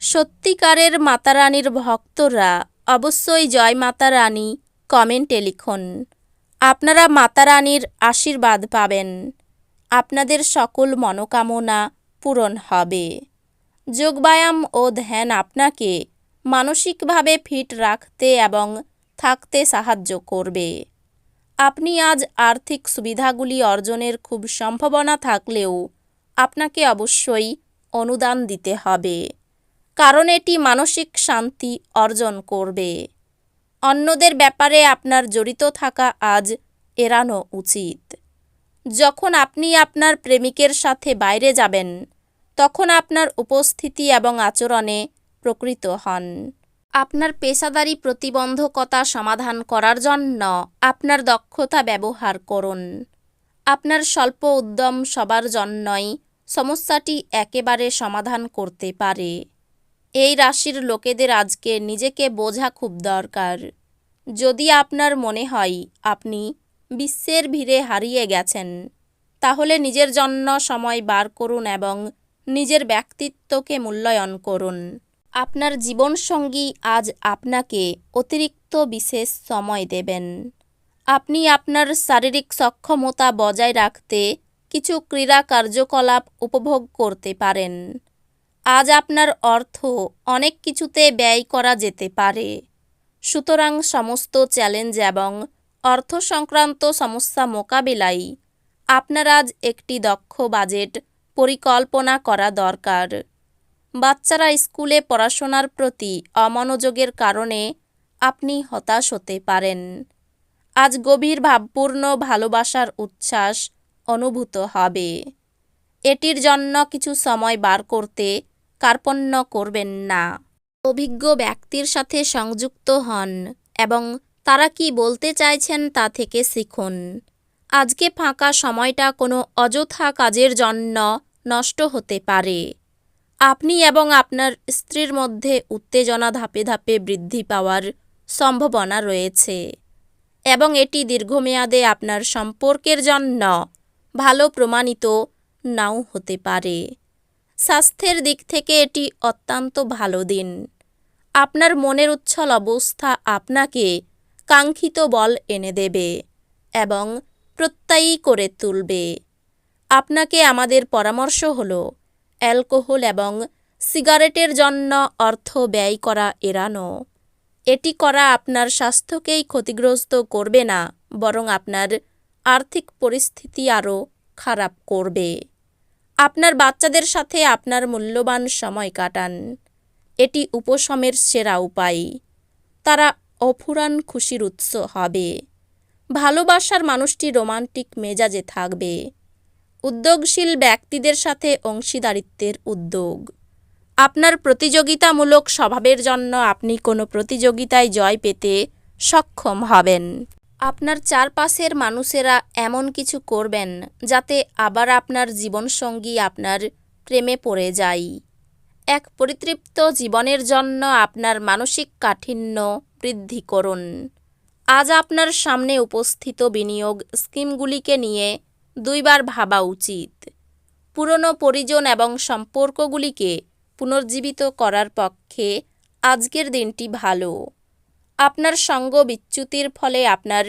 সত্যিকারের মাতারানীর ভক্তরা অবশ্যই জয় মাতা রানী কমেন্টে লিখুন। আপনারা মাতারানীর আশীর্বাদ পাবেন। আপনাদের সকল মনোকামনা পূরণ হবে। যোগব্যায়াম ও ধ্যান আপনাকে মানসিকভাবে ফিট রাখতে এবং থাকতে সাহায্য করবে। আপনি আজ আর্থিক সুবিধাগুলি অর্জনের খুব সম্ভাবনা থাকলেও আপনাকে অবশ্যই অনুদান দিতে হবে। কারণ এটি মানসিক শান্তি অর্জন করবে। অন্যদের ব্যাপারে আপনার জড়িত থাকা আজ এড়ানো উচিত। যখন আপনি আপনার প্রেমিকের সাথে বাইরে যাবেন, তখন আপনার উপস্থিতি এবং আচরণে প্রকৃত হন। আপনার পেশাদারি প্রতিবন্ধকতা সমাধান করার জন্য আপনার দক্ষতা ব্যবহার করুন। আপনার স্বল্প উদ্যম সবার জন্যই সমস্যাটি একেবারে সমাধান করতে পারে। এই রাশির লোকেদের আজকে নিজেকে বোঝা খুব দরকার। যদি আপনার মনে হয় আপনি বিশ্বের ভিড়ে হারিয়ে গেছেন, তাহলে নিজের জন্য সময় বার করুন এবং নিজের ব্যক্তিত্বকে মূল্যায়ন করুন। আপনার জীবনসঙ্গী আজ আপনাকে অতিরিক্ত বিশেষ সময় দেবেন। আপনি আপনার শারীরিক সক্ষমতা বজায় রাখতে কিছু ক্রীড়া কার্যকলাপ উপভোগ করতে পারেন। আজ আপনার অর্থ অনেক কিছুতে ব্যয় করা যেতে পারে। সুতরাং সমস্ত চ্যালেঞ্জ এবং অর্থ সংক্রান্ত সমস্যা মোকাবিলায় আপনার আজ একটি দক্ষ বাজেট পরিকল্পনা করা দরকার। বাচ্চারা স্কুলে পড়াশোনার প্রতি অমনোযোগের কারণে আপনি হতাশ হতে পারেন। আজ গভীর ভাবপূর্ণ ভালোবাসার উচ্ছ্বাস অনুভূত হবে। এটির জন্য কিছু সময় বার করতে কার্পণ্য করবেন না। অভিজ্ঞ ব্যক্তির সাথে সংযুক্ত হন এবং তারা কি বলতে চাইছেন তা থেকে শিখুন। আজকে ফাঁকা সময়টা কোনো অযথা কাজের জন্য নষ্ট হতে পারে। আপনি এবং আপনার স্ত্রীর মধ্যে উত্তেজনা ধাপে ধাপে বৃদ্ধি পাওয়ার সম্ভাবনা রয়েছে এবং এটি দীর্ঘমেয়াদে আপনার সম্পর্কের জন্য ভালো প্রমাণিত নাও হতে পারে। স্বাস্থ্যের দিক থেকে এটি অত্যন্ত ভালো দিন। আপনার মনের উচ্ছল অবস্থা আপনাকে কাঙ্ক্ষিত বল এনে দেবে এবং প্রত্যয়ী করে তুলবে। আপনাকে আমাদের পরামর্শ হল, অ্যালকোহল এবং সিগারেটের জন্য অর্থ ব্যয় করা এড়ানো। এটি করা আপনার স্বাস্থ্যকেই ক্ষতিগ্রস্ত করবে না, বরং আপনার আর্থিক পরিস্থিতি আরও খারাপ করবে। আপনার বাচ্চাদের সাথে আপনার মূল্যবান সময় কাটান। এটি উপশমের সেরা উপায়। তারা অফুরান খুশির উৎস হবে। ভালোবাসার মানুষটি রোমান্টিক মেজাজে থাকবে। উদ্যোগশীল ব্যক্তিদের সাথে অংশীদারিত্বের উদ্যোগ। আপনার প্রতিযোগিতামূলক স্বভাবের জন্য আপনি কোনো প্রতিযোগিতায় জয় পেতে সক্ষম হবেন। আপনার চারপাশের মানুষেরা এমন কিছু করবেন যাতে আবার আপনার জীবনসঙ্গী আপনার প্রেমে পড়ে যায়। এক পরিতৃপ্ত জীবনের জন্য আপনার মানসিক কাঠিন্য বৃদ্ধি করুন। আজ আপনার সামনে উপস্থিত বিনিয়োগ স্কিমগুলিকে নিয়ে দুইবার ভাবা উচিত। পুরনো পরিজন এবং সম্পর্কগুলিকে পুনর্জীবিত করার পক্ষে আজকের দিনটি ভালো। আপনার সঙ্গ বিচ্যুতির ফলে আপনার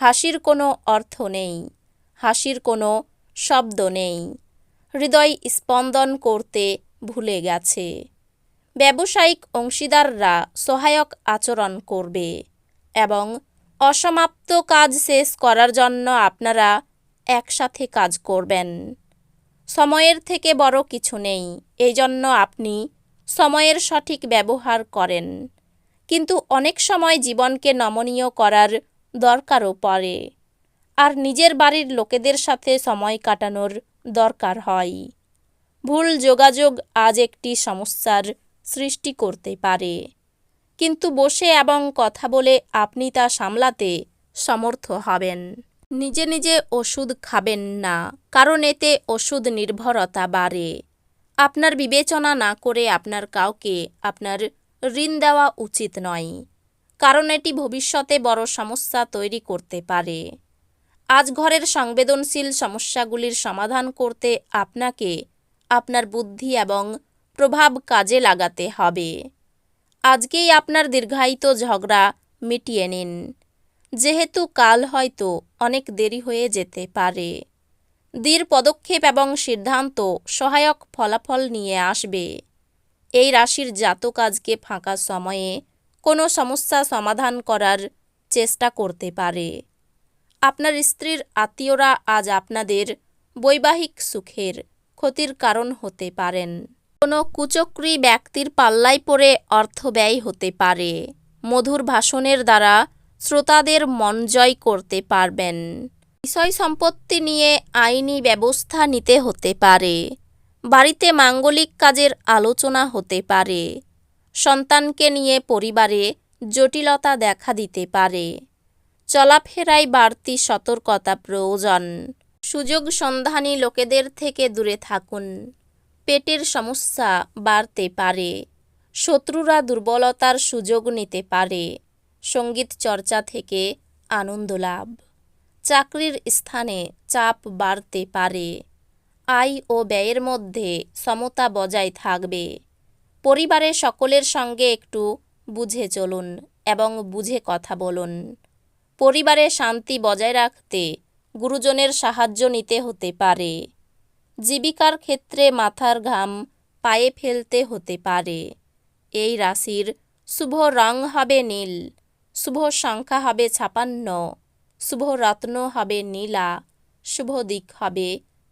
হাসির কোনো অর্থ নেই, হাসির কোনো শব্দ নেই। হৃদয় স্পন্দন করতে ভুলে গেছে। ব্যবসায়িক অংশীদাররা সহায়ক আচরণ করবে এবং অসমাপ্ত কাজ শেষ করার জন্য আপনারা একসাথে কাজ করবেন। সময়ের থেকে বড় কিছু নেই এই জন্য আপনি সময়ের সঠিক ব্যবহার করেন। কিন্তু অনেক সময় জীবনকে নমনীয় করার দরকারও পড়ে। আর নিজের বাড়ির লোকেদের সাথে সময় কাটানোর দরকার হয়। ভুল যোগাযোগ আজ একটি সমস্যার সৃষ্টি করতে পারে। কিন্তু বসে এবং কথা বলে আপনি তা সামলাতে সমর্থ হবেন। নিজে নিজে ওষুধ খাবেন না, কারণ এতে ওষুধ নির্ভরতা বাড়ে। আপনার বিবেচনা না করে আপনার কাউকে আপনার ঋণ দেওয়া উচিত নয়, কারণ এটি ভবিষ্যতে বড় সমস্যা তৈরি করতে পারে। আজ ঘরের সংবেদনশীল সমস্যাগুলির সমাধান করতে আপনাকে আপনার বুদ্ধি এবং প্রভাব কাজে লাগাতে হবে। আজকেই আপনার দীর্ঘায়িত ঝগড়া মিটিয়ে নিন। যেহেতু কাল হয়তো অনেক দেরি হয়ে যেতে পারে। দীর পদক্ষেপ এবং সিদ্ধান্ত সহায়ক ফলাফল নিয়ে আসবে। এই রাশির জাতক আজকে ফাঁকা সময়ে কোনো সমস্যা সমাধান করার চেষ্টা করতে পারে। আপনার স্ত্রীর আত্মীয়রা আজ আপনাদের বৈবাহিক সুখের ক্ষতির কারণ হতে পারেন। কোনো কুচক্রী ব্যক্তির পাল্লায় পড়ে অর্থ ব্যয় হতে পারে। মধুর ভাষণের দ্বারা শ্রোতাদের মন জয় করতে পারবেন। বিষয় সম্পত্তি নিয়ে আইনি ব্যবস্থা নিতে হতে পারে। বাড়িতে মাঙ্গলিক কাজের আলোচনা হতে পারে, সন্তানকে নিয়ে পরিবারে জটিলতা দেখা দিতে পারে, চলাফেরায় বাড়তি সতর্কতা প্রয়োজন। সুযোগ সন্ধানী লোকেদের থেকে দূরে থাকুন, পেটের সমস্যা বাড়তে পারে, শত্রুরা দুর্বলতার সুযোগ নিতে পারে, সংগীত চর্চা থেকে আনন্দ লাভ, চাকরির স্থানে চাপ বাড়তে পারে। আয় ও ব্যয়ের মধ্যে সমতা বজায় থাকবে। পরিবারের সকলের সঙ্গে একটু বুঝে চলুন এবং বুঝে কথা বলুন। পরিবারে শান্তি বজায় রাখতে গুরুজনের সাহায্য নিতে হতে পারে। জীবিকার ক্ষেত্রে মাথার ঘাম পায়ে ফেলতে হতে পারে। এই রাশির শুভ রং হবে নীল, শুভ সংখ্যা হবে ছাপান্ন, শুভ রত্ন হবে নীলা, শুভ দিক হবে